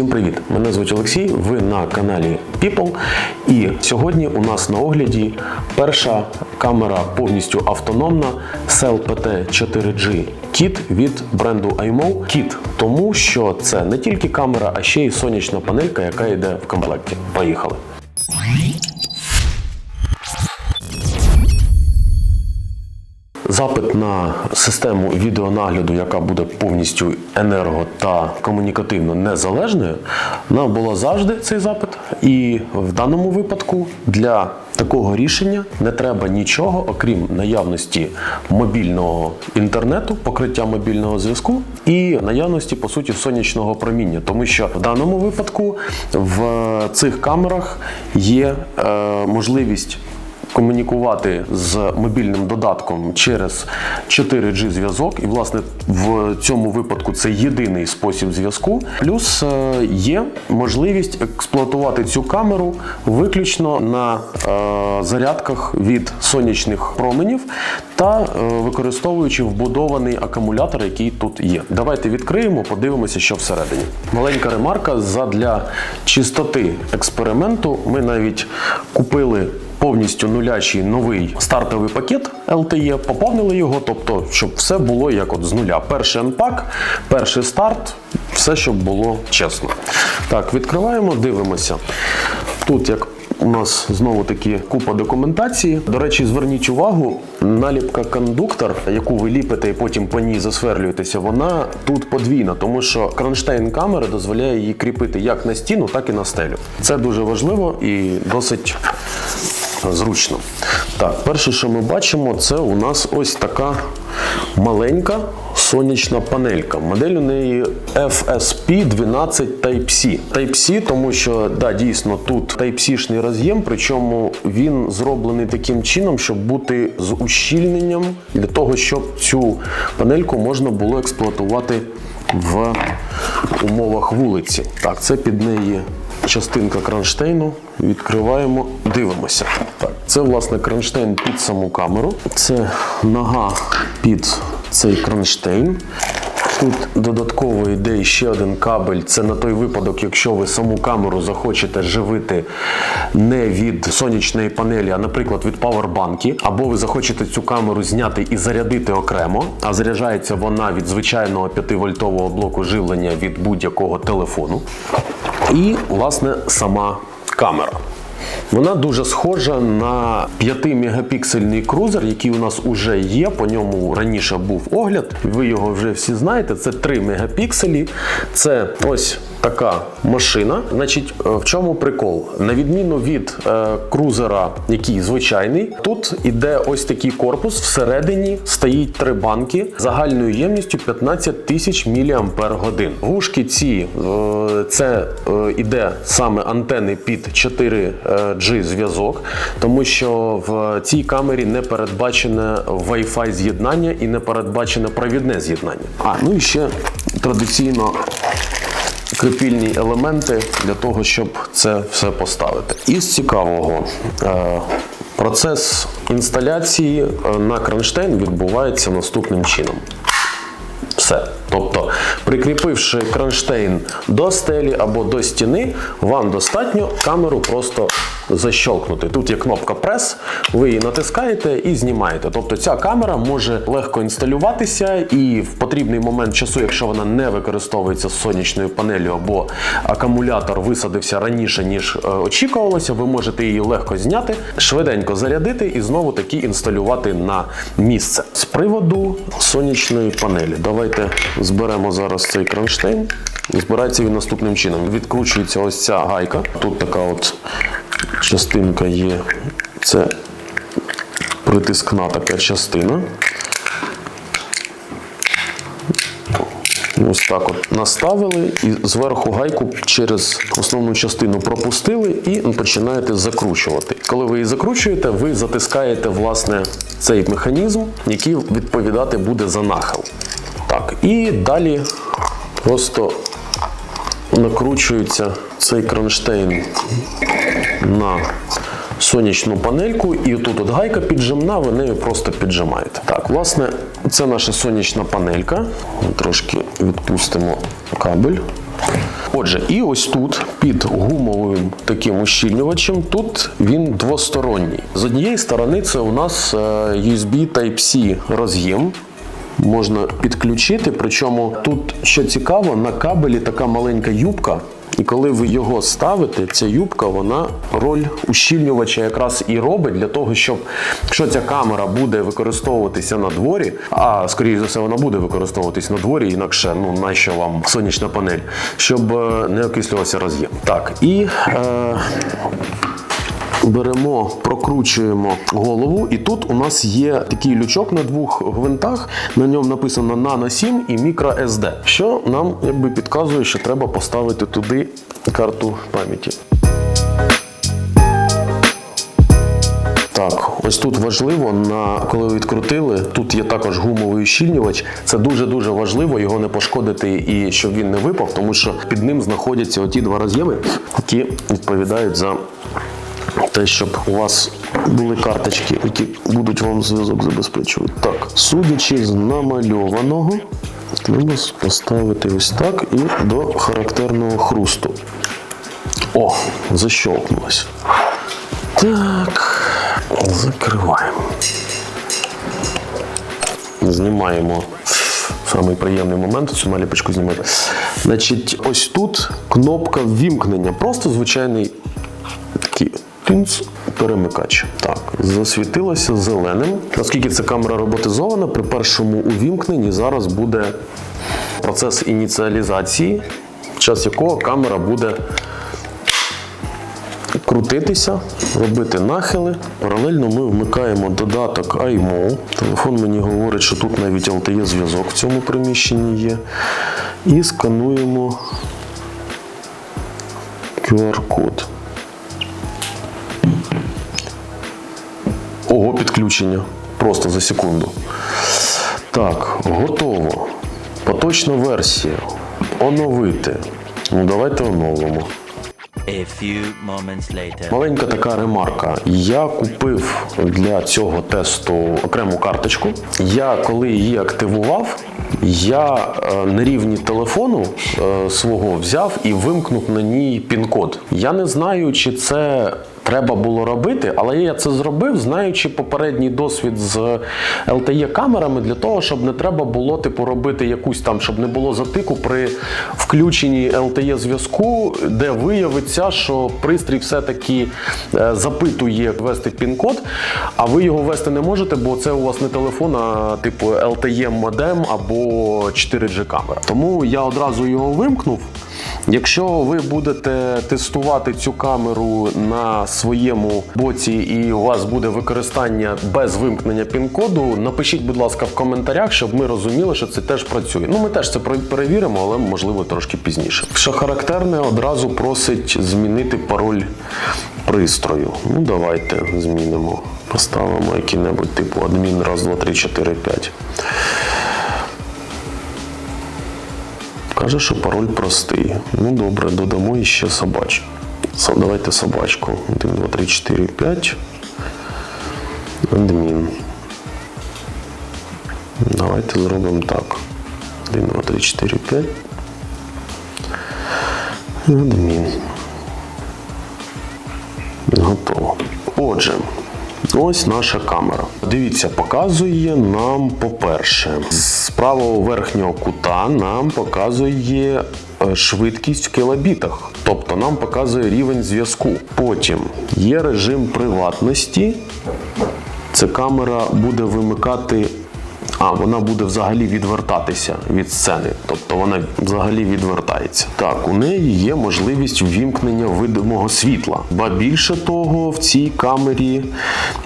Всім привіт! Мене звуть Олексій. Ви на каналі People. І сьогодні у нас на огляді перша камера повністю автономна CellPT 4G Kit від бренду iMO. Kit, тому що це не тільки камера, а ще й сонячна панелька, яка йде в комплекті. Поїхали! Запит на систему відеонагляду, яка буде повністю енерго та комунікативно незалежною, нам було завжди цей запит. І в даному випадку для такого рішення не треба нічого, окрім наявності мобільного інтернету, покриття мобільного зв'язку і наявності по суті сонячного проміння, тому що в даному випадку в цих камерах є е, можливість комунікувати з мобільним додатком через 4G зв'язок, і власне в цьому випадку це єдиний спосіб зв'язку. Плюс е, є можливість експлуатувати цю камеру виключно на е, зарядках від сонячних променів та е, використовуючи вбудований акумулятор, який тут є. Давайте відкриємо, подивимося, що всередині. Маленька ремарка задля чистоти експерименту. Ми навіть купили повністю нулячий новий стартовий пакет LTE, поповнили його, тобто, щоб все було як от з нуля. Перший анпак, перший старт, все, щоб було чесно. Так, відкриваємо, дивимося. Тут як у нас знову таки купа документації. До речі, зверніть увагу, наліпка кондуктор, яку ви ліпите і потім по ній засверлюєтеся, вона тут подвійна, тому що кронштейн камери дозволяє її кріпити як на стіну, так і на стелю. Це дуже важливо і досить зручно. Так, перше, що ми бачимо, це у нас ось така маленька сонячна панелька. Модель у неї FSP 12 Type-C. Type-C, тому що да, дійсно тут Type-C-шний роз'єм, причому він зроблений таким чином, щоб бути з ущільненням для того, щоб цю панельку можна було експлуатувати в умовах вулиці. Так, це під неї частинка кронштейну. Відкриваємо, дивимося. Так, це власне кронштейн під саму камеру. Це нога під цей кронштейн. Тут додатково йде ще один кабель. Це на той випадок, якщо ви саму камеру захочете живити не від сонячної панелі, а, наприклад, від павербанки, або ви захочете цю камеру зняти і зарядити окремо, а заряджається вона від звичайного 5-вольтового блоку живлення від будь-якого телефону. І, власне, сама камера. Вона дуже схожа на 5-мегапіксельний крузер, який у нас уже є. По ньому раніше був огляд. Ви його вже всі знаєте. Це 3 мегапікселі. Це ось така машина. Значить, е, в чому прикол? На відміну від е, крузера, який звичайний, тут іде ось такий корпус. Всередині стоїть три банки загальною ємністю 15 тисяч мАч. Вушки ці е, це е, іде саме антени під 4G зв'язок, тому що в цій камері не передбачене Wi-Fi з'єднання і не передбачене провідне з'єднання. А ну і ще традиційно крепільні елементи для того, щоб це все поставити. Із цікавого. е, Процес інсталяції е, на кронштейн відбувається наступним чином. Все. Тобто, прикріпивши кронштейн до стелі або до стіни, вам достатньо камеру просто защолкнути. Тут є кнопка прес, ви її натискаєте і знімаєте. Тобто ця камера може легко інсталюватися і в потрібний момент часу, якщо вона не використовується сонячною панелью або акумулятор висадився раніше, ніж е, очікувалося, ви можете її легко зняти, швиденько зарядити і знову таки інсталювати на місце. З приводу сонячної панелі, давайте зберемо зараз цей кронштейн. Збирається він наступним чином. Відкручується ось ця гайка. Тут така от частинка є. Це притискна така частина. Ось так от наставили і зверху гайку через основну частину пропустили і починаєте закручувати. Коли ви її закручуєте, ви затискаєте власне цей механізм, який відповідати буде за нахил. Так, і далі просто накручується цей кронштейн на сонячну панельку, і тут от гайка піджимна, ви нею просто піджимаєте. Так, власне, це наша сонячна панелька. Трошки відпустимо кабель. Отже, і ось тут під гумовим таким ущільнювачем, тут він двосторонній. З однієї сторони це у нас е, USB Type-C роз'єм. Можна підключити, причому тут, що цікаво, на кабелі така маленька юбка. І коли ви його ставите, ця юбка вона роль ущільнювача якраз і робить для того, щоб якщо ця камера буде використовуватися на дворі, а скоріш за все вона буде використовуватись на дворі, інакше ну нащо вам сонячна панель, щоб е, не окислювався роз'єм. Так, і е, Беремо, прокручуємо голову, і тут у нас є такий лючок на двох гвинтах. На ньому написано Nano 7 і Micro SD, що нам якби підказує, що треба поставити туди карту пам'яті. Так, ось тут важливо, на коли ви відкрутили, тут є також гумовий ущільнювач. Це дуже-дуже важливо його не пошкодити і щоб він не випав, тому що під ним знаходяться оті два роз'єми, які відповідають за те, щоб у вас були карточки, які будуть вам зв'язок забезпечувати. Так, судячи з намальованого, треба поставити ось так і до характерного хрусту. О, защелкнулось. Так, закриваємо. Знімаємо самий приємний момент, цю наліпочку знімати. Значить, ось тут кнопка ввімкнення. Просто звичайний такий тинц, перемикач. Так, засвітилося зеленим. Оскільки ця камера роботизована, при першому увімкненні зараз буде процес ініціалізації, час якого камера буде крутитися, робити нахили. Паралельно ми вмикаємо додаток iMO. Телефон мені говорить, що тут навіть LTE зв'язок в цьому приміщенні є. І скануємо QR-код. Ого, підключення. Просто за секунду. Так, готово. Поточна версія. Оновити. Ну, давайте оновимо. A few moments later. Маленька така ремарка. Я купив для цього тесту окрему карточку. Я коли її активував, я е, на рівні телефону е, свого взяв і вимкнув на ній пін-код. Я не знаю, чи це. Треба було робити, але я це зробив, знаючи попередній досвід з LTE камерами для того, щоб не треба було типу робити якусь там, щоб не було затику при включенні LTE зв'язку, де виявиться, що пристрій все-таки е, запитує ввести пін-код, а ви його ввести не можете, бо це у вас не телефон, а типу LTE модем або 4G камера. Тому я одразу його вимкнув. Якщо ви будете тестувати цю камеру на своєму боці і у вас буде використання без вимкнення пін-коду, напишіть, будь ласка, в коментарях, щоб ми розуміли, що це теж працює. Ну, ми теж це перевіримо, але можливо трошки пізніше. Що характерне, одразу просить змінити пароль пристрою. Ну, давайте змінимо. Поставимо який-небудь типу адмін раз, два, три, чотири, п'ять. Каже, що пароль простий. Ну добре, додамо іще собачку. Со- Давайте собачку. 1, 2, 3, 4, 5. Адмін. Давайте зробимо так. 1, 2, 3, 4, 5. Адмін. Готово. Отже, ось наша камера. Дивіться, показує нам, по-перше, з правого верхнього кута нам показує е, швидкість в кілобітах. Тобто нам показує рівень зв'язку. Потім є режим приватності. Ця камера буде вимикати. А, вона буде взагалі відвертатися від сцени, тобто вона взагалі відвертається. Так, у неї є можливість ввімкнення видимого світла. Ба більше того, в цій камері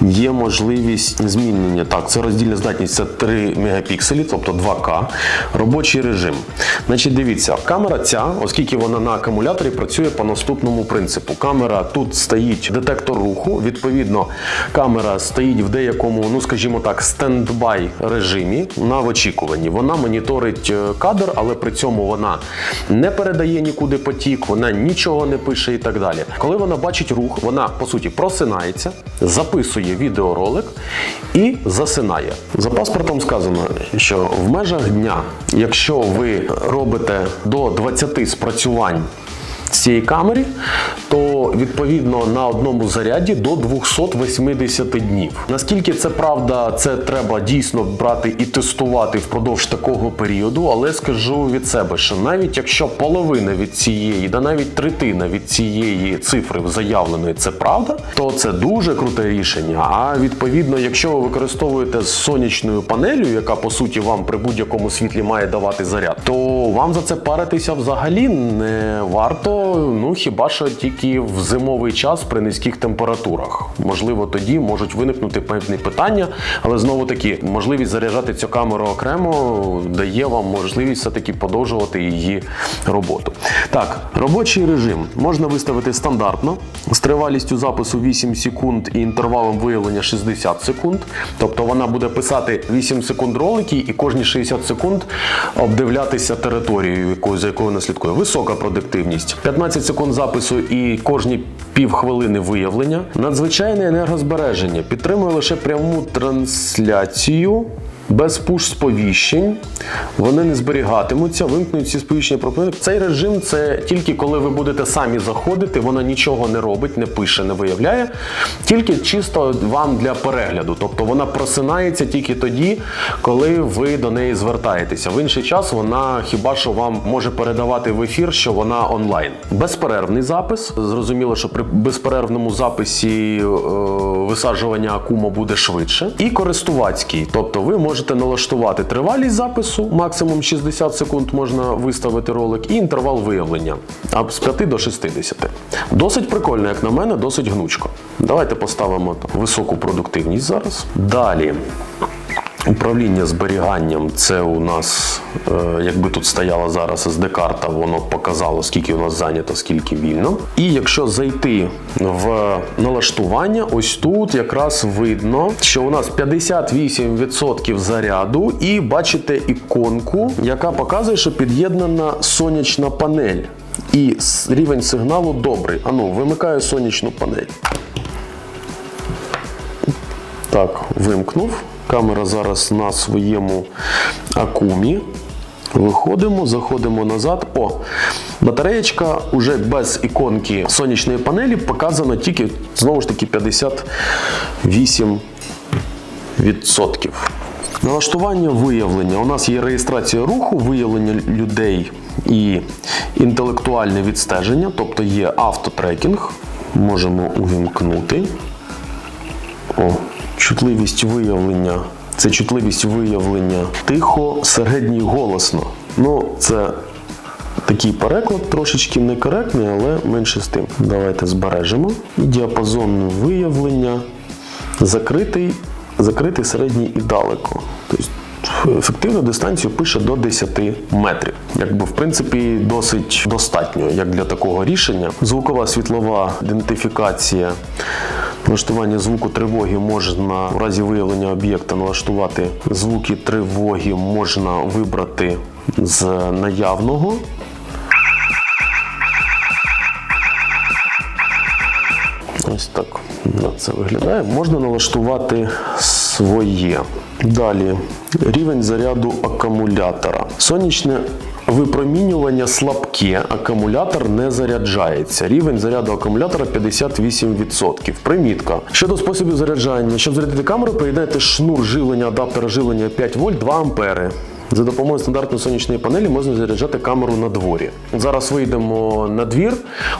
є можливість змінення. Так, це роздільна здатність, це 3 мегапікселі, тобто 2К. Робочий режим. Значить, дивіться, камера ця, оскільки вона на акумуляторі, працює по наступному принципу. Камера тут стоїть детектор руху. Відповідно, камера стоїть в деякому, ну скажімо так, стендбай режимі. Режимі на очікуванні. Вона моніторить е, кадр, але при цьому вона не передає нікуди потік, вона нічого не пише і так далі. Коли вона бачить рух, вона по суті просинається, записує відеоролик і засинає. За паспортом сказано, що в межах дня, якщо ви робите до 20 спрацювань цієї камери, то відповідно на одному заряді до 280 днів. Наскільки це правда, це треба дійсно брати і тестувати впродовж такого періоду, але скажу від себе, що навіть якщо половина від цієї, да навіть третина від цієї цифри заявленої це правда, то це дуже круте рішення. А відповідно, якщо ви використовуєте з сонячною панелью, яка по суті вам при будь-якому світлі має давати заряд, то вам за це паритися взагалі не варто. Ну хіба що тільки в зимовий час при низьких температурах. Можливо, тоді можуть виникнути певні питання, але знову таки можливість заряджати цю камеру окремо дає вам можливість все-таки подовжувати її роботу. Так, робочий режим можна виставити стандартно з тривалістю запису 8 секунд і інтервалом виявлення 60 секунд. Тобто вона буде писати 8 секунд ролики і кожні 60 секунд обдивлятися територію, за якою вона слідкує. Висока продуктивність. 15 секунд запису і кожні півхвилини виявлення. Надзвичайне енергозбереження підтримує лише пряму трансляцію. Без пуш сповіщень вони не зберігатимуться, вимкнуть ці сповіщення про. Цей режим це тільки коли ви будете самі заходити, вона нічого не робить, не пише, не виявляє, тільки чисто вам для перегляду. Тобто вона просинається тільки тоді, коли ви до неї звертаєтеся. В інший час вона хіба що вам може передавати в ефір, що вона онлайн. Безперервний запис. Зрозуміло, що при безперервному записі е, висаджування акума буде швидше. І користувацький, тобто ви можете налаштувати тривалість запису, максимум 60 секунд можна виставити ролик, і інтервал виявлення з 5 до 60. Досить прикольно, як на мене, досить гнучко. Давайте поставимо високу продуктивність зараз. Далі. Управління зберіганням це у нас, е, якби тут стояла зараз SD-карта, воно показало, скільки у нас зайнято, скільки вільно. І якщо зайти в налаштування, ось тут якраз видно, що у нас 58% заряду, і бачите іконку, яка показує, що під'єднана сонячна панель. І рівень сигналу добрий. Ану, вимикаю сонячну панель. Так, вимкнув. Камера зараз на своєму акумі. Виходимо, заходимо назад. О, батареєчка вже без іконки сонячної панелі показано тільки знову ж таки 58%. Налаштування виявлення. У нас є реєстрація руху, виявлення людей і інтелектуальне відстеження, тобто є автотрекінг. Можемо увімкнути. О, чутливість виявлення. Це чутливість виявлення тихо, середній голосно. Ну, це такий переклад трошечки некоректний, але менше з тим. Давайте збережемо. І діапазон виявлення закритий, закритий середній і далеко. Тобто ефективну дистанцію пише до 10 метрів. Якби в принципі досить достатньо, як для такого рішення. Звукова світлова ідентифікація. Налаштування звуку тривоги можна в разі виявлення об'єкта налаштувати звуки тривоги можна вибрати з наявного. Ось так це виглядає. Можна налаштувати своє. Далі рівень заряду акумулятора. Сонячне випромінювання слабке, акумулятор не заряджається. Рівень заряду акумулятора 58%. Примітка. Щодо способів заряджання, щоб зарядити камеру, приєднайте шнур живлення адаптера живлення 5 вольт 2 ампери. За допомогою стандартної сонячної панелі можна заряджати камеру на дворі. Зараз вийдемо на двір.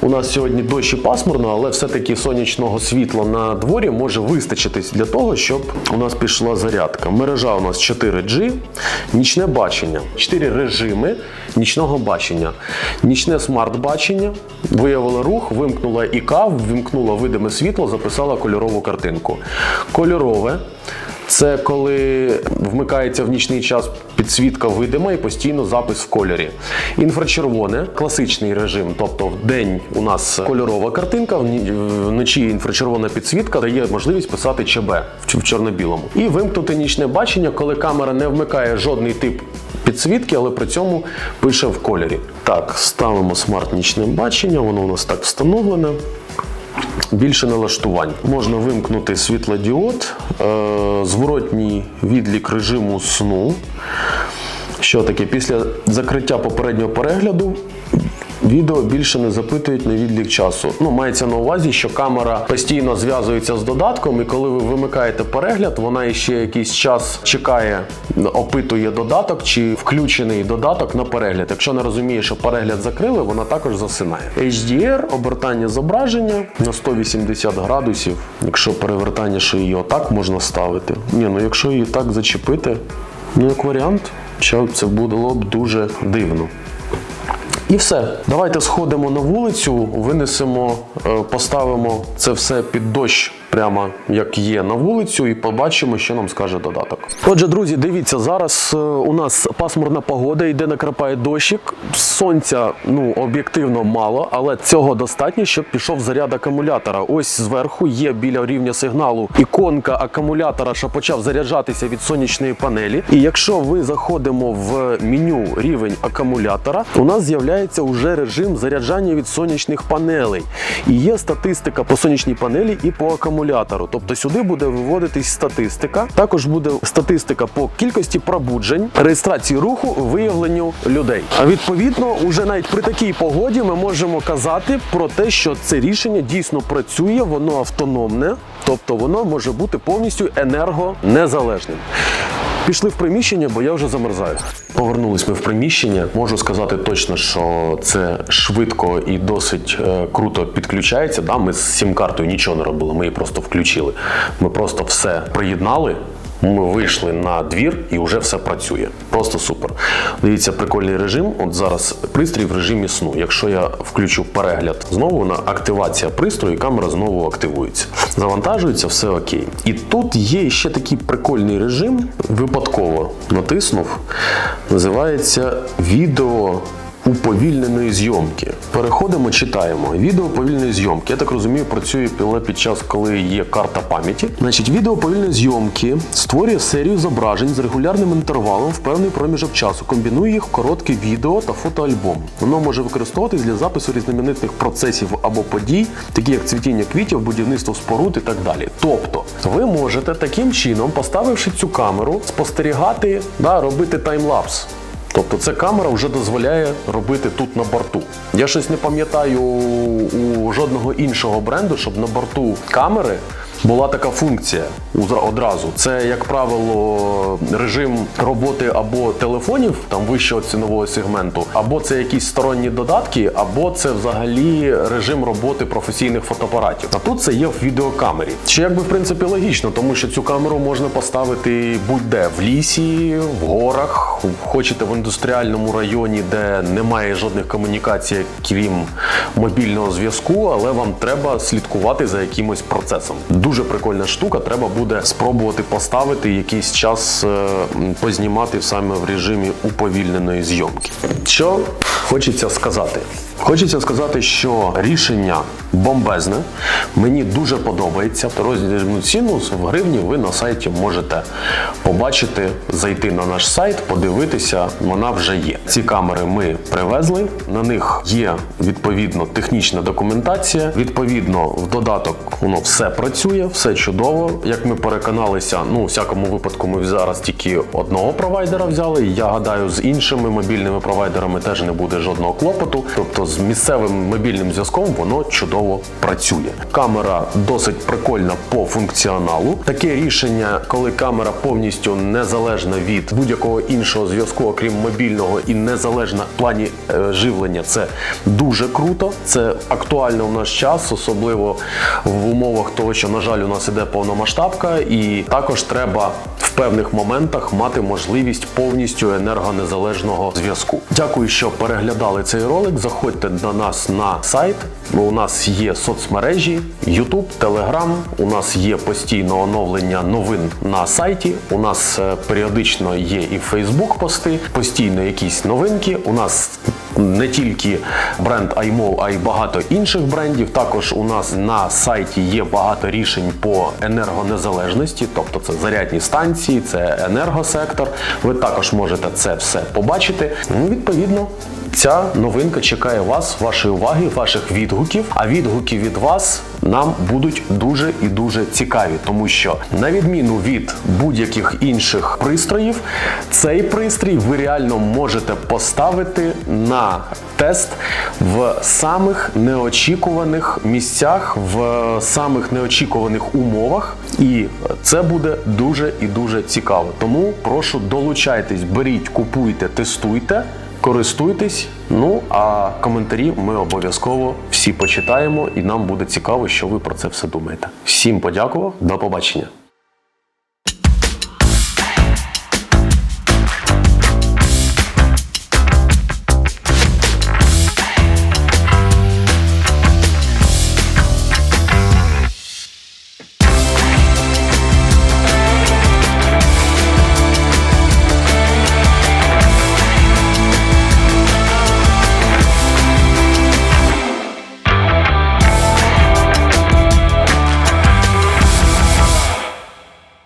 У нас сьогодні дощ і пасмурно, але все-таки сонячного світла на дворі може вистачити для того, щоб у нас пішла зарядка. Мережа у нас 4G, нічне бачення, 4 режими нічного бачення. Нічне смарт-бачення, виявила рух, вимкнула ІК, вимкнула видиме світло, записала кольорову картинку. Кольорове це коли вмикається в нічний час підсвітка видима і постійно запис в кольорі. Інфрачервоне класичний режим, тобто в день у нас кольорова картинка, вночі інфрачервона підсвітка дає можливість писати ЧБ в чорно-білому. І вимкнути нічне бачення, коли камера не вмикає жодний тип підсвітки, але при цьому пише в кольорі. Так, ставимо смарт нічне бачення, воно у нас так встановлене. Більше налаштувань. Можна вимкнути світлодіод, е, зворотній відлік режиму сну. Що таке? Після закриття попереднього перегляду відео більше не запитують на відлік часу. Ну, мається на увазі, що камера постійно зв'язується з додатком, і коли ви вимикаєте перегляд, вона ще якийсь час чекає, опитує додаток чи включений додаток на перегляд. Якщо не розуміє, що перегляд закрили, вона також засинає. HDR, обертання зображення на 180 градусів. Якщо перевертання шиї отак можна ставити. Ні, ну якщо її так зачепити, ну як варіант, що це було б дуже дивно. І все. Давайте сходимо на вулицю, винесемо, е, поставимо це все під дощ, прямо як є на вулицю, і побачимо, що нам скаже додаток. Отже, друзі, дивіться, зараз е, у нас пасмурна погода, йде накрапає дощик. Сонця ну об'єктивно мало, але цього достатньо, щоб пішов заряд акумулятора. Ось зверху є біля рівня сигналу іконка акумулятора, що почав заряджатися від сонячної панелі. І якщо ви заходимо в меню рівень акумулятора, у нас з'являється уже режим заряджання від сонячних панелей. І є статистика по сонячній панелі і по акумулятору. Тобто сюди буде виводитись статистика. Також буде статистика по кількості пробуджень, реєстрації руху, виявленню людей. А відповідно, уже навіть при такій погоді ми можемо казати про те, що це рішення дійсно працює, воно автономне, тобто воно може бути повністю енергонезалежним. Пішли в приміщення, бо я вже замерзаю. Повернулись ми в приміщення. Можу сказати точно, що це швидко і досить е, круто підключається. Да, ми з сім-картою нічого не робили, ми її просто включили. Ми просто все приєднали. Ми вийшли на двір і вже все працює. Просто супер. Дивіться, прикольний режим. От зараз пристрій в режимі сну. Якщо я включу перегляд знову на активація пристрою, камера знову активується. Завантажується, все окей. І тут є ще такий прикольний режим. Випадково натиснув. Називається відео уповільненої зйомки. Переходимо, читаємо. Відео повільної зйомки. Я так розумію, працює піле під час, коли є карта пам'яті. Значить, відео повільної зйомки створює серію зображень з регулярним інтервалом в певний проміжок часу. Комбінує їх в коротке відео та фотоальбом. Воно може використовуватись для запису різноманітних процесів або подій, такі як цвітіння квітів, будівництво споруд і так далі. Тобто, ви можете таким чином, поставивши цю камеру, спостерігати, да, робити таймлапс. Тобто ця камера вже дозволяє робити тут на борту. Я щось не пам'ятаю у жодного іншого бренду, щоб на борту камери була така функція одразу. Це, як правило, режим роботи або телефонів там вищого цінового сегменту, або це якісь сторонні додатки, або це взагалі режим роботи професійних фотоапаратів. А тут це є в відеокамері. Що якби в принципі логічно, тому що цю камеру можна поставити будь-де в лісі, в горах, хочете в індустріальному районі, де немає жодних комунікацій, крім мобільного зв'язку, але вам треба слідкувати за якимось процесом. Дуже прикольна штука. Треба буде спробувати поставити якийсь час е, познімати саме в режимі уповільненої зйомки. Що хочеться сказати? Хочеться сказати, що рішення бомбезне. Мені дуже подобається. Розмірну ціну в гривні ви на сайті можете побачити, зайти на наш сайт, подивитися. Вона вже є. Ці камери ми привезли. На них є відповідно технічна документація. Відповідно, в додаток воно все працює, все чудово. Як ми переконалися, ну у всякому випадку, ми зараз тільки одного провайдера взяли. Я гадаю, з іншими мобільними провайдерами теж не буде жодного клопоту. Тобто з місцевим мобільним зв'язком воно чудово працює. Камера досить прикольна по функціоналу. Таке рішення, коли камера повністю незалежна від будь-якого іншого зв'язку, окрім мобільного, і незалежна в плані е, живлення, це дуже круто. Це актуально в наш час, особливо в умовах того, що на жаль у нас іде повномасштабка, і також треба в певних моментах мати можливість повністю енергонезалежного зв'язку. Дякую, що переглядали цей ролик. Заходьте до нас на сайт. У нас є соцмережі, YouTube, Telegram. У нас є постійно оновлення новин на сайті. У нас е, періодично є і Facebook пости, постійно якісь новинки. У нас не тільки бренд iMov, а й багато інших брендів. Також у нас на сайті є багато рішень по енергонезалежності, тобто це зарядні станції, це енергосектор. Ви також можете це все побачити. Ну, відповідно, ця новинка чекає вас, вашої уваги, ваших відгуків. А відгуки від вас нам будуть дуже і дуже цікаві, тому що на відміну від будь-яких інших пристроїв, цей пристрій ви реально можете поставити на тест в самих неочікуваних місцях, в самих неочікуваних умовах, і це буде дуже і дуже цікаво. Тому прошу долучайтесь, беріть, купуйте, тестуйте. Користуйтесь, ну а коментарі ми обов'язково всі почитаємо, і нам буде цікаво, що ви про це все думаєте. Всім подякував, до побачення.